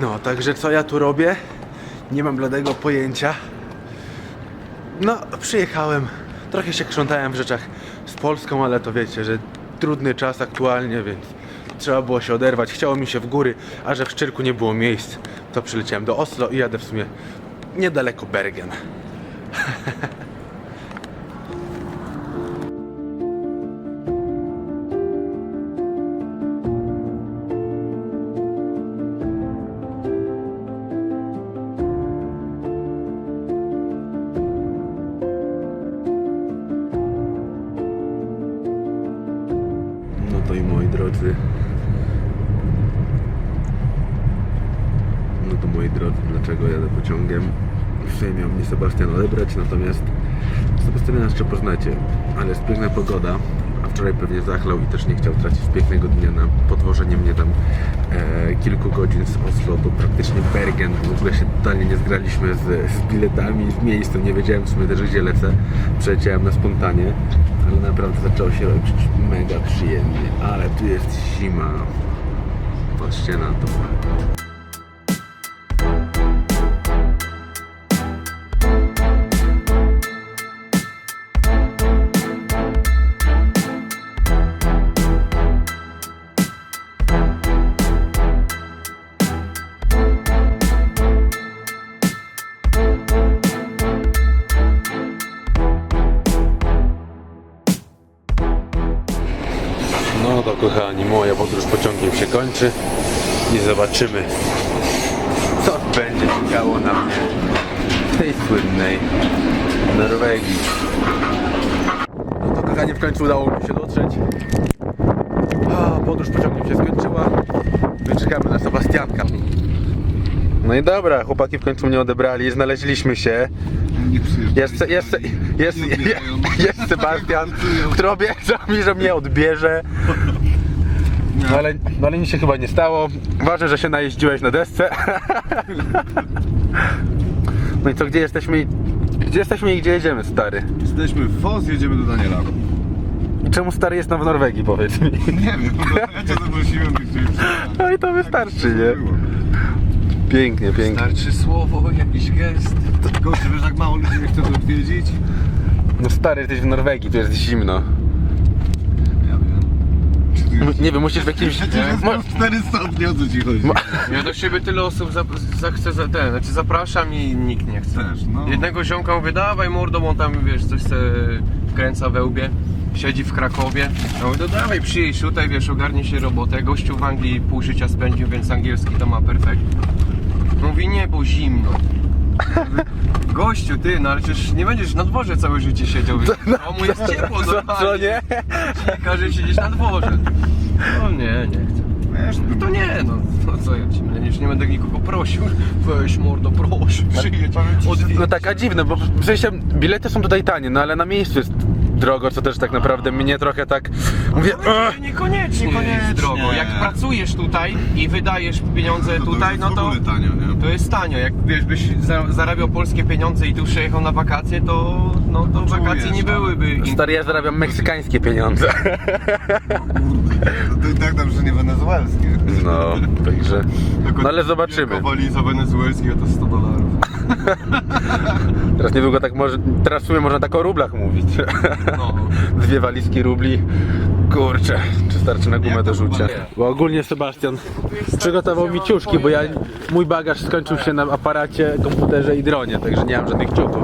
No, także co ja tu robię? Nie mam bladego pojęcia. No, przyjechałem. Trochę się krzątałem w rzeczach z Polską, ale to wiecie, że trudny czas aktualnie, więc trzeba było się oderwać. Chciało mi się w góry, a że w Szczyrku nie było miejsc, to przyleciałem do Oslo i jadę w sumie niedaleko Bergen. To moi drodzy, dlaczego jadę pociągiem? Dzisiaj miał mnie Sebastian odebrać, natomiast Sebastiana jeszcze poznacie, ale jest piękna pogoda, a wczoraj pewnie zachlał i też nie chciał tracić pięknego dnia na podwożenie mnie tam e, kilku godzin z Oslo do praktycznie Bergen. W ogóle się totalnie nie zgraliśmy z, z biletami, z miejscem, nie wiedziałem w sumie też gdzie lecę. Przeleciałem na spontanie, ale naprawdę zaczęło się robić mega przyjemnie, ale tu jest zima. Patrzcie na to. Kochani, moja podróż pociągiem się kończy i zobaczymy co będzie czekało na mnie w tej słynnej Norwegii. No to kochani w końcu udało mi się dotrzeć. A, podróż pociągiem się skończyła. Wyczekamy na Sebastianka. No i dobra, chłopaki w końcu mnie odebrali, znaleźliśmy się. Jest, jest, jest, jest, jest Sebastian, który obiecał mi, że mnie odbierze. No ale, no ale nic się chyba nie stało. Ważne, że się najeździłeś na desce. No i co, gdzie jesteśmy i gdzie jesteśmy i gdzie jedziemy, stary? Jesteśmy w Foz, jedziemy do Daniela. I czemu stary jest tam w Norwegii, powiedz mi? Nie wiem, no, ja cię zaprosiłem, No i to wystarczy, nie? Pięknie, pięknie. Starczy słowo, jakiś gest. Gościu, wiesz jak mało ludzi mnie chce odwiedzić? No stary, jesteś w Norwegii, tu jest zimno. Ja wiem. Czy tu M- jest... Nie wiem, musisz w jakimś... Przecież jest Mo- plus 4 stopnie, o co ci chodzi? Ja do siebie tyle osób za, za, chcę za ten, znaczy zapraszam i nikt nie chce. Też, no. Jednego ziomka mówię, dawaj mordo, bo on tam wiesz, coś se wkręca we łbie. Siedzi w Krakowie. Ja mówię, no dawaj przyjedź tutaj, wiesz, ogarnie się robotę. Gościu w Anglii pół życia spędził, więc angielski to ma perfekt. Mówi, nie, bo zimno. Gościu, ty, no ale przecież nie będziesz na dworze całe życie siedział. Wiesz, w domu jest ciepło, Co, normalnie. nie? Każe siedzieć na dworze. No nie, nie chcę. Wiesz, To nie, no, no co ja ci już nie będę nikogo prosił. Weź mordo, proszę, przyjedź, odwiedź. No taka dziwne, bo sensie bilety są tutaj tanie, no ale na miejscu jest drogo, co też tak naprawdę mnie trochę tak... Mówię. Niekoniecznie, jest drogo. Jak pracujesz tutaj i wydajesz pieniądze to tutaj, jest no w to ogóle tanio, nie? to jest tanio. Jak wiesz, byś za, zarabiał polskie pieniądze i tu przyjechał na wakacje, to, no, to wakacje czujesz, nie no. byłyby. Stary, ja zarabiam meksykańskie pieniądze. To, to i tak dobrze nie wenezuelskie. No, także... No ale zobaczymy. Waliza wenezuelskiego to 100 dolarów. Teraz niedługo tak może... Teraz w sumie można tak o rublach mówić. No. Dwie walizki rubli. Kurczę, czy starczy na gumę do rzucia? Bo ogólnie Sebastian przygotował mi ciuszki, bo ja, mój bagaż skończył się na aparacie, komputerze i dronie, także nie mam żadnych ciuchów.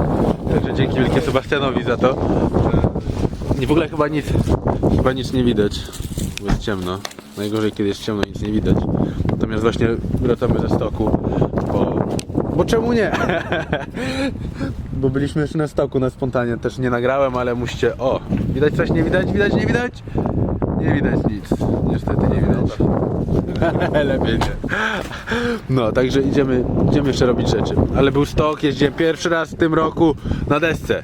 Także dzięki wielkie Sebastianowi za to. I w ogóle chyba nic, chyba nic nie widać, bo jest ciemno. Najgorzej kiedy jest ciemno, nic nie widać. Natomiast właśnie wracamy ze stoku, bo czemu nie? bo byliśmy jeszcze na stoku na spontanie, też nie nagrałem, ale musicie... O, widać coś, nie widać, widać, nie widać? Nie widać nic, niestety nie widać. Lepiej nie. No, także idziemy, idziemy jeszcze robić rzeczy. Ale był stok, jeździłem pierwszy raz w tym roku na desce.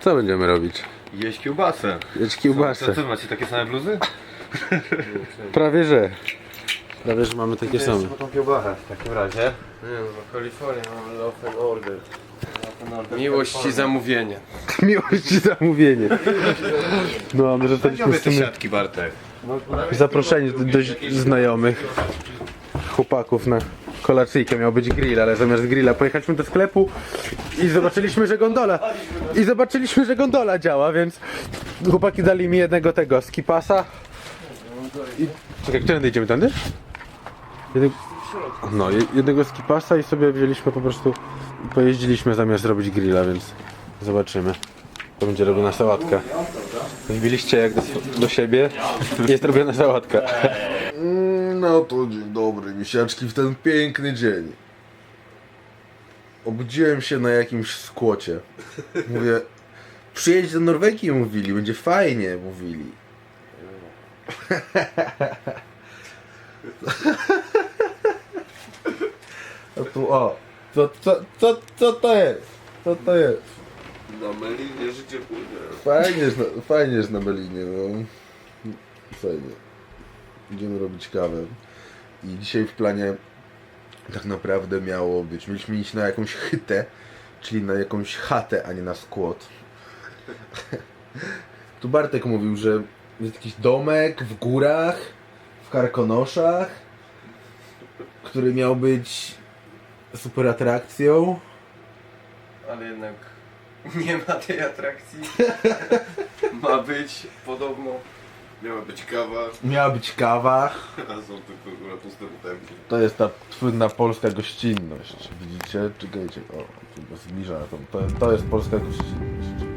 Co będziemy robić? Jeść kiełbasę. Jeść kiełbasę. Co, macie takie same bluzy? Prawie że. Prawie że mamy takie same. tą kiełbachę w takim razie. Nie no, Kalifornia mam love and order. Miłość i zamówienie. Miłość i zamówienie. No, a my zostaliśmy w sumie siatki, Bartek. zaproszeni do, do znajomych chłopaków na kolacyjkę, miał być grill, ale zamiast grilla pojechaliśmy do sklepu i zobaczyliśmy, że gondola i zobaczyliśmy, że gondola działa, więc chłopaki dali mi jednego tego skipasa i czekaj, którędy idziemy, tędy? Jednego, no, je- jednego skipasa i sobie wzięliśmy po prostu pojeździliśmy zamiast robić grilla, więc zobaczymy. To będzie robiona sałatka. Wbiliście jak do, do siebie, jest robiona sałatka. No to dzień dobry, misiaczki, w ten piękny dzień. Obudziłem się na jakimś skłocie. Mówię, przyjedź do Norwegii, mówili, będzie fajnie, mówili. A tu o, co, co, co, co to jest? Co to jest? Na melinie życie płynie. Fajnie jest na, fajnie jest na no. Fajnie. Idziemy robić kawę. I dzisiaj w planie tak naprawdę miało być, mieliśmy iść na jakąś chytę, czyli na jakąś chatę, a nie na skłot. tu Bartek mówił, że jest jakiś domek w górach, w Karkonoszach, który miał być super atrakcją. Ale jednak nie ma tej atrakcji. Ma być podobno. Miała być kawa, Miała być kawa. a są tylko puste butelki. To jest ta słynna polska gościnność. Widzicie? Czekajcie, o, tu go zbliża. To, to jest polska gościnność.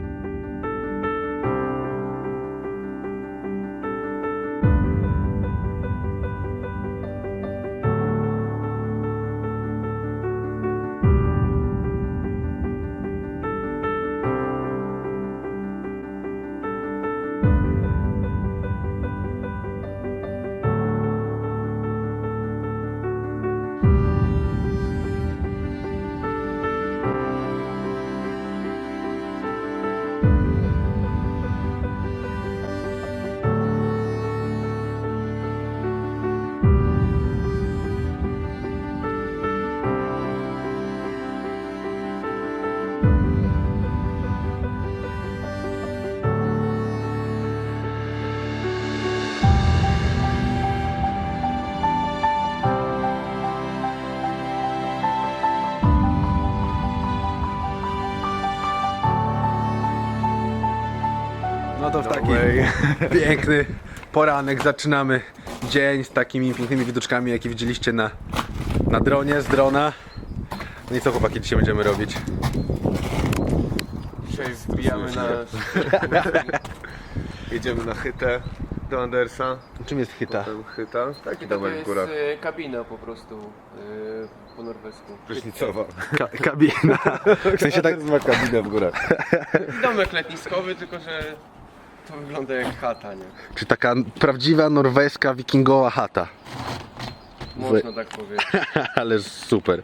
No to w taki piękny poranek zaczynamy dzień z takimi pięknymi widoczkami, jakie widzieliście na, na dronie, z drona. No i co chłopaki dzisiaj będziemy robić? Dzisiaj wbijamy na. Jedziemy na chytę do Andersa. Czym jest hita? Potem chyta. Taki To domek jest górach. e, kabina po prostu e, po norwesku. Prysznicowa. Ka kabina. W sensie tak... ma kabinę w górach. Domek letniskowy, tylko że to wygląda jak chata, nie? Czy taka prawdziwa norweska wikingowa chata. Można tak powiedzieć. Ale super.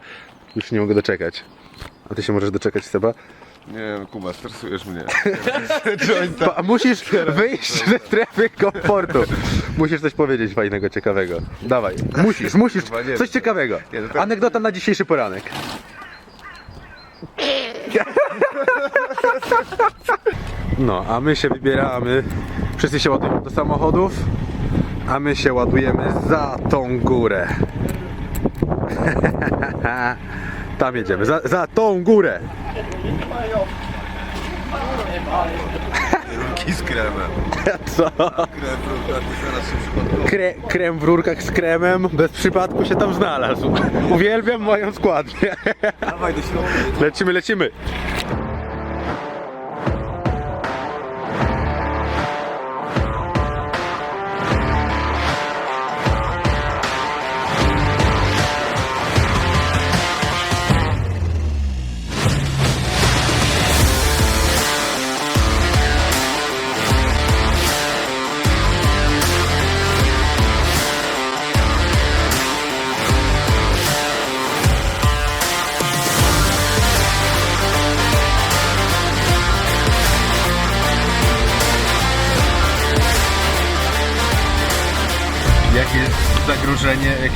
Już nie mogę doczekać. A ty się możesz doczekać, Seba? Nie wiem, Kuba, stresujesz mnie. Pa, musisz wyjść ze strefy komfortu. Musisz coś powiedzieć fajnego, ciekawego. Dawaj, musisz, musisz. Chyba nie Coś wiem. ciekawego. Nie, no Anegdota na dzisiejszy poranek. No, a my się wybieramy. Wszyscy się ładują do samochodów, a my się ładujemy za tą górę. Tam jedziemy, za, za tą górę. I z kremem. Co? Krem, ty zaraz się przypadkowo. Kre, krem w rurkach z kremem bez przypadku się tam znalazł. Uwielbiam moją składnię. Dawaj do środka. Lecimy, lecimy.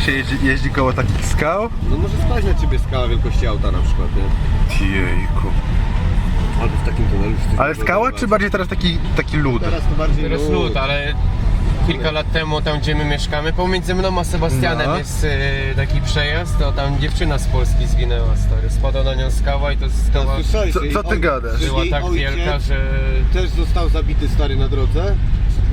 Się jeździ, jeździ koło takich skał? No może spaść na ciebie skała wielkości auta na przykład, nie? Jejku. Albo w takim tunelu. Ale skała, czy bardziej teraz taki, taki lód? Teraz to bardziej Teraz lód. ale kilka lat temu, tam gdzie my mieszkamy, pomiędzy mną a Sebastianem No. jest e, taki przejazd, to tam dziewczyna z Polski zginęła, stary. Spadła na nią skała i to skała Słyszałeś, Co- jej co ty gadasz? była jej tak ojciec wielka, że... Też został zabity stary na drodze,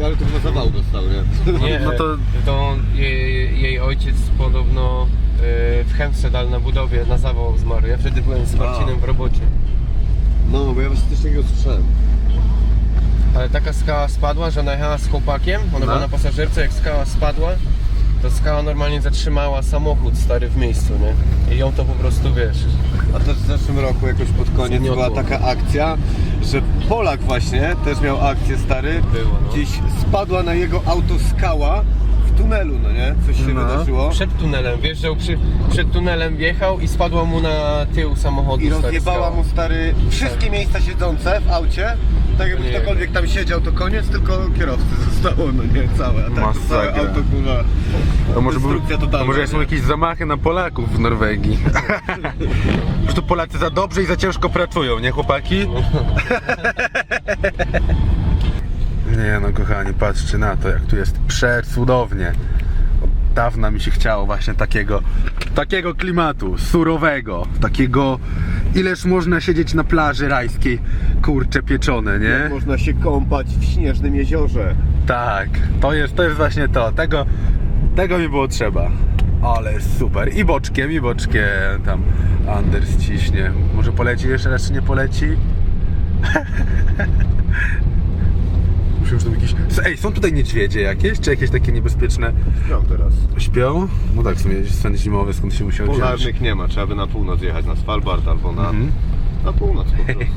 ale to chyba zawał dostał, nie? Nie, No to- to jej, jej ojciec podobno e, w Chemce dal na budowie na zawał zmarł. Ja wtedy byłem z Marcinem w robocie. No, bo ja właśnie coś takiego słyszałem. Ale taka skała spadła, że ona jechała z chłopakiem, ona No. była na pasażerce, jak skała spadła, to skała normalnie zatrzymała samochód stary w miejscu, nie? I ją to po prostu, wiesz, A też w zeszłym roku jakoś pod koniec była taka akcja, że Polak właśnie też miał akcję stary. Było, no. Gdzieś spadła na jego auto skała w tunelu, no nie? Coś się No. wydarzyło. przed tunelem, wjeżdżał przy, przed tunelem, jechał i spadła mu na tył samochodu I stary, rozjebała skała. mu stary wszystkie miejsca siedzące w aucie. Tak jakby ktokolwiek tam siedział, to koniec, tylko kierowcy zostało, no nie, całe. A tak to całe Masakra. auto kurwa. To może, był, Destrukcja to może są nie? jakieś zamachy na Polaków w Norwegii. Po prostu Polacy za dobrze i za ciężko pracują, nie chłopaki? Nie no kochani, patrzcie na to, jak tu jest przecudownie. Dawna mi się chciało właśnie takiego, takiego klimatu, surowego, takiego, ileż można siedzieć na plaży rajskiej, kurcze pieczone, nie? Można się kąpać w śnieżnym jeziorze. Tak, to jest, to jest właśnie to. Tego, tego mi było trzeba. Ale super. I boczkiem, i boczkiem tam Anders ciśnie. Może poleci jeszcze raz, czy nie poleci? Myślę, że to jakieś... Ej, są tutaj niedźwiedzie jakieś? Czy jakieś takie niebezpieczne Śpią teraz. śpią? No tak, w sumie sen zimowy, skąd się musiał wziąć. Polarnych nie ma, trzeba by na północ jechać, na Svalbard albo na, Mhm. na północ po prostu.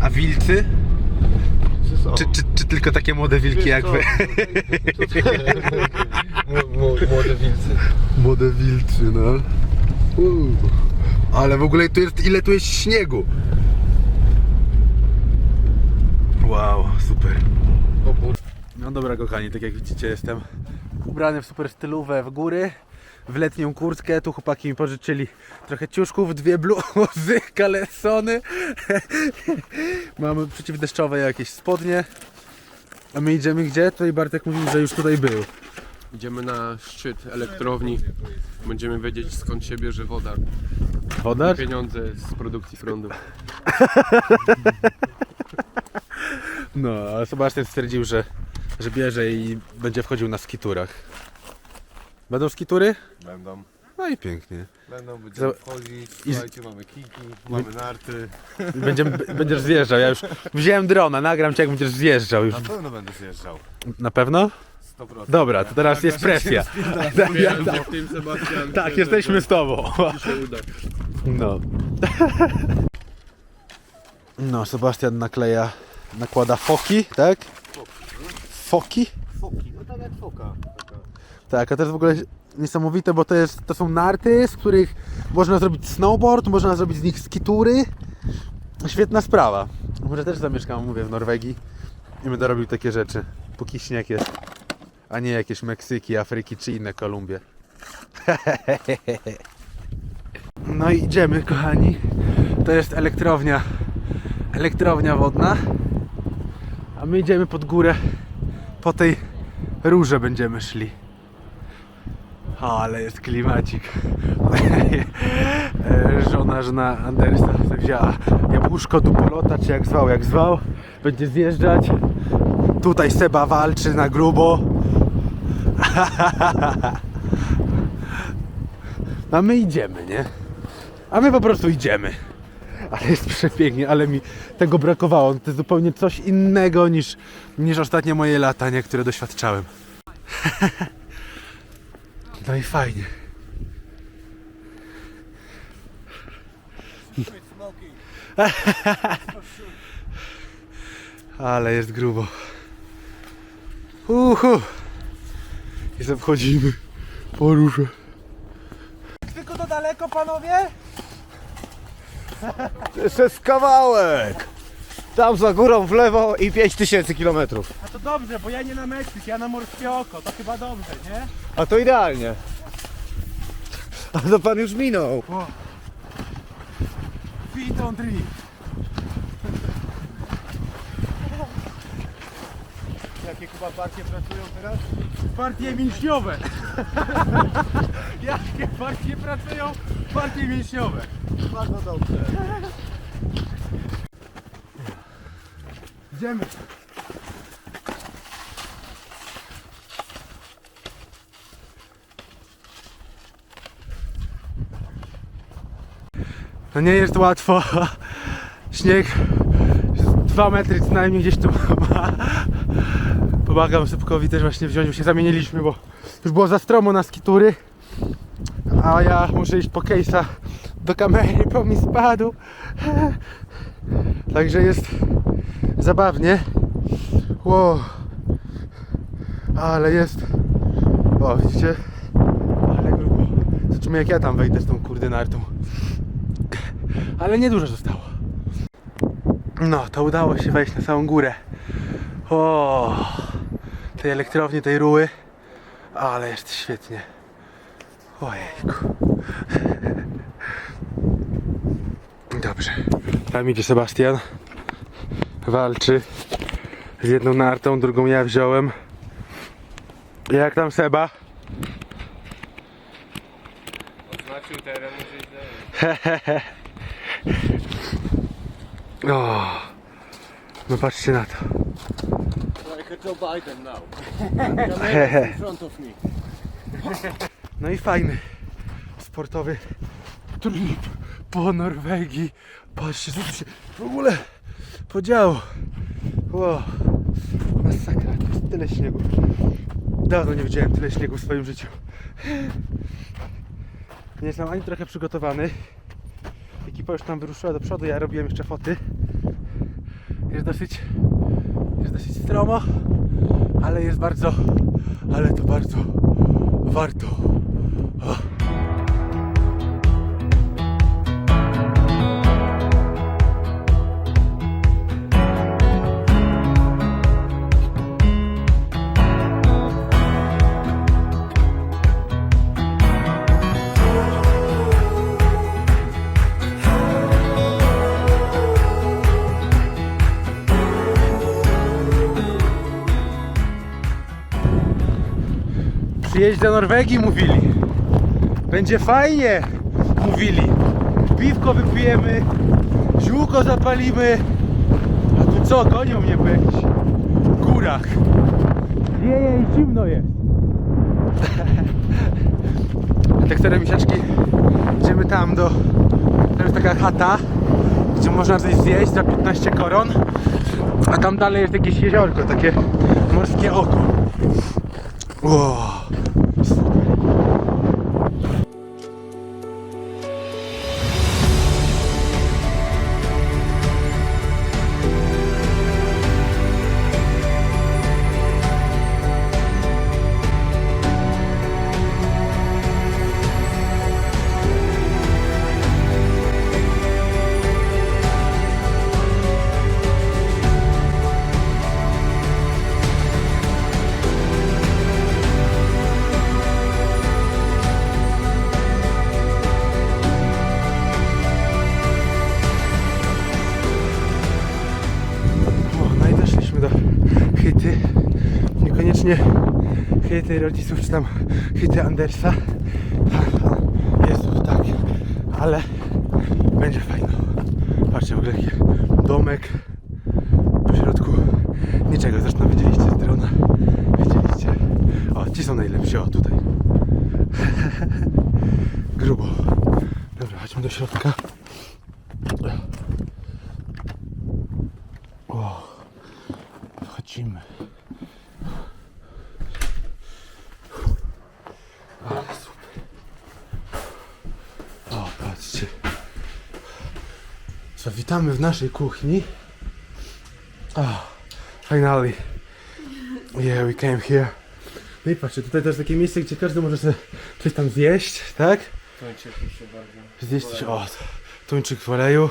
A wilcy? Czy są? Czy, czy, czy tylko takie młode wilki jak wy? Mł- mł- Młode wilcy. Młode wilczy, no. Uuu. Ale w ogóle tu jest, ile tu jest śniegu. Wow, super. No dobra kochani, tak jak widzicie jestem ubrany w super stylówę w góry, w letnią kurtkę, tu chłopaki mi pożyczyli trochę ciuszków, dwie bluzy, kalesony, mamy przeciwdeszczowe jakieś spodnie, a my idziemy gdzie? Tutaj Bartek mówił, że już tutaj był. Idziemy na szczyt elektrowni. Będziemy wiedzieć skąd się bierze woda. Woda? Pieniądze z produkcji prądu. No, ale Sebastian stwierdził, że, że bierze i będzie wchodził na skiturach. Będą skitury? Będą. No i pięknie. Będą, będziemy Za- wchodzić, i słuchajcie, mamy kiki, mamy narty. Będziemy, będziesz zjeżdżał. Ja już wziąłem drona, nagram cię jak będziesz zjeżdżał już. Na pewno będę zjeżdżał. Na pewno? 100%. Dobra, to teraz jest presja. Tak, ja- tak, w tym Sebastian. tak, jesteśmy z tobą. No. No, Sebastian nakleja, nakłada foki, tak? Foki? Foki, no tak jak foka. Taka. Tak, a to jest w ogóle niesamowite, bo to, jest, to są narty, z których można zrobić snowboard, można zrobić z nich skitury. Świetna sprawa. Może też zamieszkam, mówię, w Norwegii i będę robił takie rzeczy, póki śnieg jest, a nie jakieś Meksyki, Afryki czy inne Kolumbie. No i idziemy, kochani. To jest elektrownia, elektrownia wodna, a my idziemy pod górę, po tej rurze będziemy szli. Ale jest klimacik. Żona, żona Andersa wzięła jabłuszko do polota, czy jak zwał, jak zwał. Będzie zjeżdżać. Tutaj Seba walczy na grubo. A my idziemy, nie? A my po prostu idziemy. Ale jest przepięknie, ale mi tego brakowało. To jest zupełnie coś innego niż, niż ostatnie moje lata, nie, które doświadczałem. No i fajnie. Ale jest grubo. Uhu. I wchodzimy po róże. Tylko to daleko, panowie? Jeszcze jest kawałek! Tam za górą w lewo i 5000 km. A to dobrze, bo ja nie na Meksyk, ja na morskie oko. To chyba dobrze, nie? A to idealnie. A to pan już minął. Feet on tree. Jakie chyba partie pracują teraz? Partie mięśniowe! Jakie partie pracują? Partie mięśniowe. Bardzo dobrze. Idziemy. No nie jest łatwo. Śnieg 2 metry co najmniej gdzieś tu ma. Pomagam Sypkowi też właśnie wziąć, się zamieniliśmy, bo już było za stromo na skitury. A ja muszę iść po case'a do kamery, bo mi spadł. Także jest zabawnie. Wow. Ale jest. O, widzicie? Ale grubo. Zobaczymy jak ja tam wejdę z tą kurde nartą. Ale niedużo zostało. No, to udało się wejść na samą górę. Tej elektrowni, tej ruły. Ale jest świetnie. Ojejku. Dobrze. Tam idzie Sebastian. Walczy z jedną nartą, drugą ja wziąłem. Jak tam Seba? Oznaczył teren, że O, no patrzcie na to. Joe Biden now. In front of me. No i fajny sportowy trip po Norwegii. Patrzcie, co się w ogóle podziało. Wow, masakra, to jest tyle śniegu. Dawno nie widziałem tyle śniegu w swoim życiu. Nie jestem ani trochę przygotowany. Ekipa już tam wyruszyła do przodu, ja robiłem jeszcze foty. Jest dosyć, jest dosyć stromo, ale jest bardzo, ale to bardzo warto. O. Przyjedź do Norwegii, mówili. Będzie fajnie, mówili. Piwko wypijemy, ziółko zapalimy. A tu co, gonią mnie po jakichś górach. Wieje i zimno jest. Te które misiaczki idziemy tam do... Tam jest taka chata, gdzie można coś zjeść za 15 koron. A tam dalej jest jakieś jeziorko, takie morskie oko. Wow. Rodziców, czy tam hyty Andersa. Jezu, tak. Ale będzie fajno. Patrzcie, w ogóle jaki domek. Po środku niczego. Zresztą widzieliście z drona. Widzieliście. O, ci są najlepsi. O, tutaj. Grubo. Dobra, chodźmy do środka. O, wchodzimy. Ale super. O, patrzcie. Co, witamy w naszej kuchni. Oh, finally. Yeah, we came here. No i patrzcie, tutaj jest takie miejsce, gdzie każdy może sobie coś tam zjeść, tak? Kończy proszę bardzo. Zjeść coś, o, tuńczyk w oleju.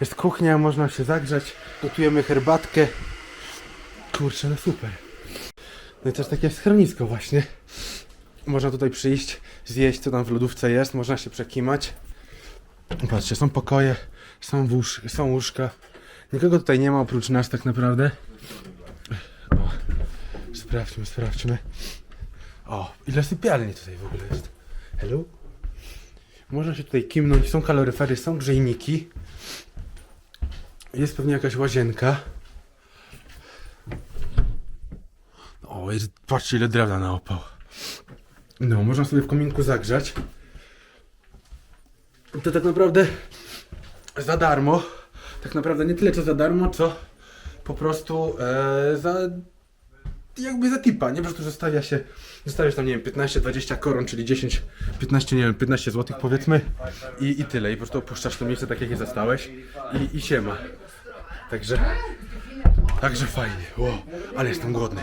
Jest kuchnia, można się zagrzać. Gotujemy herbatkę. Kurczę, no super. No i też takie schronisko właśnie. Można tutaj przyjść, zjeść co tam w lodówce jest, można się przekimać. Patrzcie, są pokoje, są, łóż, są łóżka. Nikogo tutaj nie ma oprócz nas tak naprawdę. O. sprawdźmy, sprawdźmy. O, ile sypialni tutaj w ogóle jest. Hello? Można się tutaj kimnąć, są kaloryfery, są grzejniki. Jest pewnie jakaś łazienka. O, jest, patrzcie ile drewna na opał. No, można sobie w kominku zagrzać. To tak naprawdę za darmo. Tak naprawdę nie tyle co za darmo, co po prostu e, za jakby za tipa, nie? Po prostu zostawia się, zostawiasz tam, nie wiem, 15-20 koron, czyli 10, 15, nie wiem, 15 zł powiedzmy i, i tyle. I po prostu opuszczasz to miejsce tak, jak je zastałeś i, i siema. Także, także fajnie. Wow, ale jestem głodny.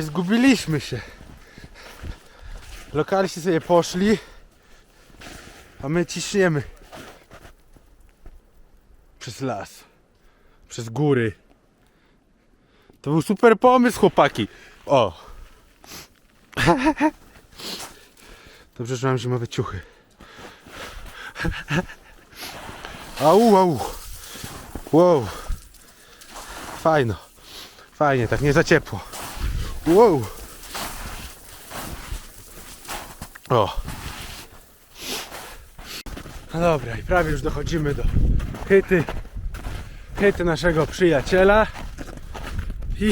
I zgubiliśmy się. Lokalsi sobie poszli, a my ciśniemy. Przez las. Przez góry. To był super pomysł, chłopaki. O. Dobrze, że mam zimowe ciuchy. Au, au. Wow. Fajno. Fajnie, tak nie za ciepło. Wow. O. No dobra, i prawie już dochodzimy do hyty. Hyty naszego przyjaciela. I,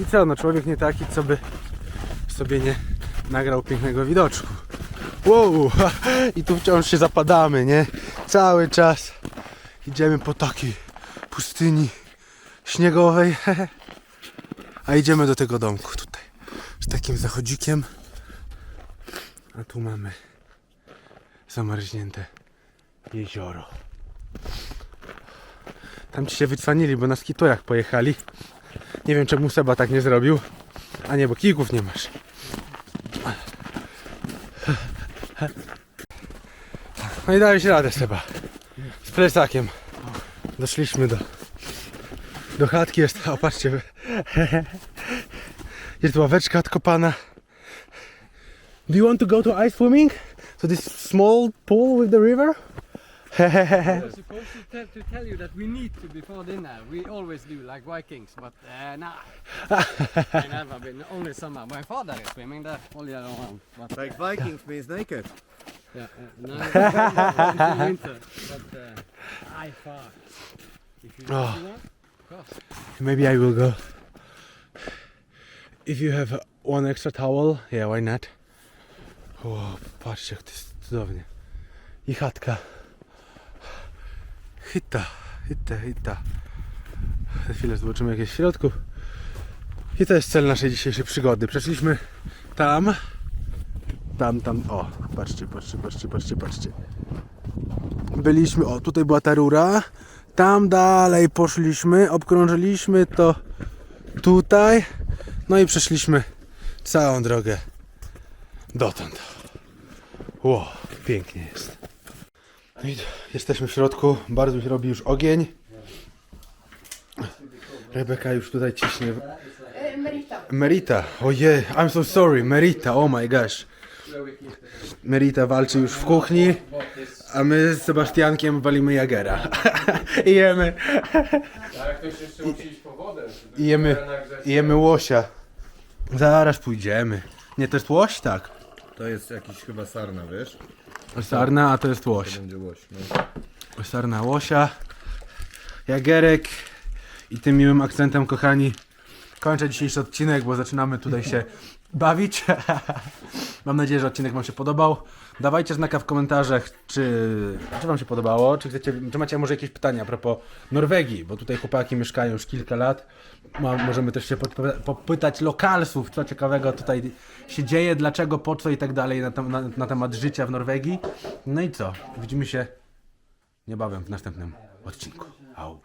I co, no człowiek nie taki, co by sobie nie nagrał pięknego widoczku. Wow. I tu wciąż się zapadamy, nie? Cały czas idziemy po takiej pustyni śniegowej. A idziemy do tego domku tutaj. Z takim zachodzikiem. A tu mamy zamarznięte jezioro. Tam ci się wycwanili, bo na skitojach pojechali. Nie wiem czemu Seba tak nie zrobił. A nie, bo kijków nie masz. No i dałeś radę Seba. Z plecakiem. Doszliśmy do do chatki jest, o patrzcie, jest ławeczka odkopana. Do you want to go to ice swimming? To this small pool with the river? We're supposed to tell, to tell you that we need to before dinner. We always do like Vikings, but uh, nah. I never been only summer. My father is swimming there all year round. But Like Vikings means naked. yeah, uh, no, it's winter. But uh, I far. If you, Oh. if you want, of course. Maybe I will go. If you have one extra towel, yeah, why not? O, patrzcie, jak to jest cudownie. I chatka. Hyta, hyta, hyta. Za chwilę zobaczymy, jak jest w środku. I to jest cel naszej dzisiejszej przygody. Przeszliśmy tam. Tam, tam. O, patrzcie, patrzcie, patrzcie, patrzcie, patrzcie. Byliśmy, o, tutaj była ta rura. Tam dalej poszliśmy, obkrążyliśmy to tutaj. No i przeszliśmy całą drogę dotąd. Ło, pięknie jest. No i jesteśmy w środku, bardzo się robi już ogień. Rebeka już tutaj ciśnie. Merita. Merita, ojej, I'm so sorry, Merita, oh my gosh. Merita walczy już w kuchni, a my z Sebastiankiem walimy Jagera. I jemy, A jak ktoś jeszcze musi iść po wodę? i jemy, jemy łosia. Zaraz pójdziemy. Nie, to jest łoś? Tak. To jest jakiś chyba sarna, wiesz? Sarna, a to jest łoś. Będzie łoś, no. Sarna łosia, jagerek i tym miłym akcentem, kochani, kończę dzisiejszy odcinek, bo zaczynamy tutaj się bawić. Mam nadzieję, że odcinek Wam się podobał. Dawajcie znaka w komentarzach, czy, czy Wam się podobało, czy, chcecie, czy macie może jakieś pytania a propos Norwegii, bo tutaj chłopaki mieszkają już kilka lat. Ma, możemy też się podpo- popytać lokalsów, co ciekawego tutaj się dzieje, dlaczego, po co i tak dalej na, tem- na, na temat życia w Norwegii. No i co? Widzimy się niebawem w następnym odcinku. Au.